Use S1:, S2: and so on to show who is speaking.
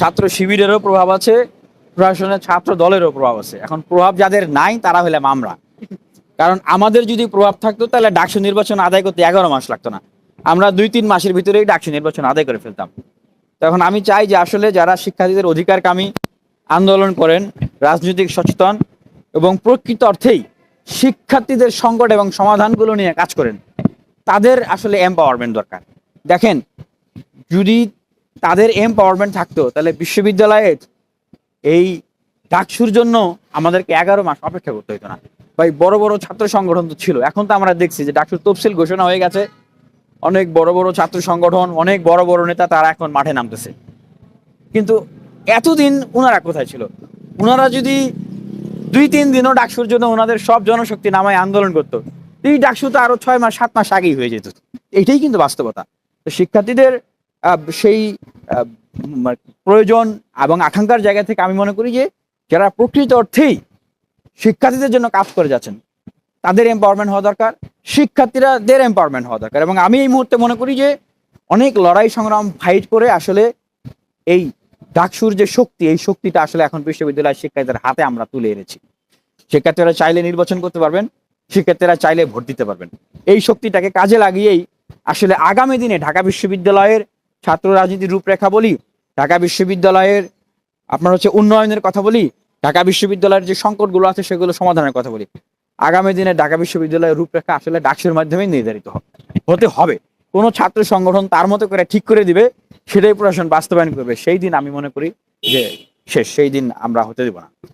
S1: ছাত্র শিবিরেরও প্রভাব আছে, প্রশাসনের ছাত্র দলেরও প্রভাব আছে। এখন প্রভাব যাদের নাই, তারা হলে আমরা কারণ আমাদের যদি প্রভাব থাকতো, তাহলে ডাকসু নির্বাচন আদায় করতে এগারো মাস লাগতো না। আমরা দুই তিন মাসের ভিতরেই ডাকসু নির্বাচন আদায় করে ফেলতাম। তখন আমি চাই যে আসলে যারা শিক্ষার্থীদের অধিকারকামী আন্দোলন করেন, রাজনৈতিক সচেতন এবং প্রকৃত অর্থেই শিক্ষার্থীদের সংকট এবং সমাধানগুলো নিয়ে কাজ করেন, তাদের আসলে এম্পাওয়ারমেন্ট দরকার। দেখেন, যদি তাদের এম্পাওয়ারমেন্ট থাকতো। তাহলে বিশ্ববিদ্যালয়ের এই ডাকসুর জন্য আমাদেরকে এগারো মাস অপেক্ষা করতে হতো না। ভাই, বড় বড় ছাত্র সংগঠন তো ছিল। এখন তো আমরা দেখছি যে ডাকসুর তফসিল ঘোষণা হয়ে গেছে। অনেক বড় বড় ছাত্র সংগঠন, অনেক বড় বড় নেতা তারা এখন মাঠে নামতেছে। কিন্তু এতদিন ওনারা কোথায় ছিল? ওনারা যদি দুই তিন দিনও ডাকসুর জন্য ওনাদের সব জনশক্তি নামায় আন্দোলন করতো, এই ডাকসু তো আরও ছয় মাস, সাত মাস আগেই হয়ে যেত। এইটাই কিন্তু বাস্তবতা। তো শিক্ষার্থীদের সেই প্রয়োজন এবং আকাঙ্ক্ষার জায়গা থেকে আমি মনে করি যে যারা প্রকৃত অর্থেই শিক্ষার্থীদের জন্য কাজ করে যাচ্ছেন, তাদের এম্পাওয়ারমেন্ট হওয়া দরকার শিক্ষার্থীরা দের এম্পাওয়ারমেন্ট হওয়া দরকার। এবং আমি এই মুহূর্তে মনে করি যে অনেক লড়াই সংগ্রাম ফাইট করে আসলে এই ডাকসুর যে শক্তি, এই শক্তিটা আসলে এখন বিশ্ববিদ্যালয়ের শিক্ষার্থীদের হাতে আমরা তুলে এনেছি। শিক্ষার্থীরা চাইলে নির্বাচন করতে পারবেন, শিক্ষার্থীরা চাইলে ভোট দিতে পারবেন। এই শক্তিটাকে কাজে লাগিয়েই আসলে আগামী দিনে ঢাকা বিশ্ববিদ্যালয়ের ছাত্র রাজনীতির রূপরেখা বলি, ঢাকা বিশ্ববিদ্যালয়ের, আপনার হচ্ছে উন্নয়নের কথা বলি, ঢাকা বিশ্ববিদ্যালয়ের যে সংকটগুলো আছে সেগুলো সমাধানের কথা বলি। আগামী দিনে ঢাকা বিশ্ববিদ্যালয়ের রূপরেখা আসলে ডাকসের মাধ্যমেই নির্ধারিত হবে। হতে হবে। কোনো ছাত্র সংগঠন তার মতো করে ঠিক করে দিবে, সেটাই প্রশাসন বাস্তবায়ন করবে। সেই দিন আমি মনে করি যে শেষ। সেই দিন আমরা হতে দেব না।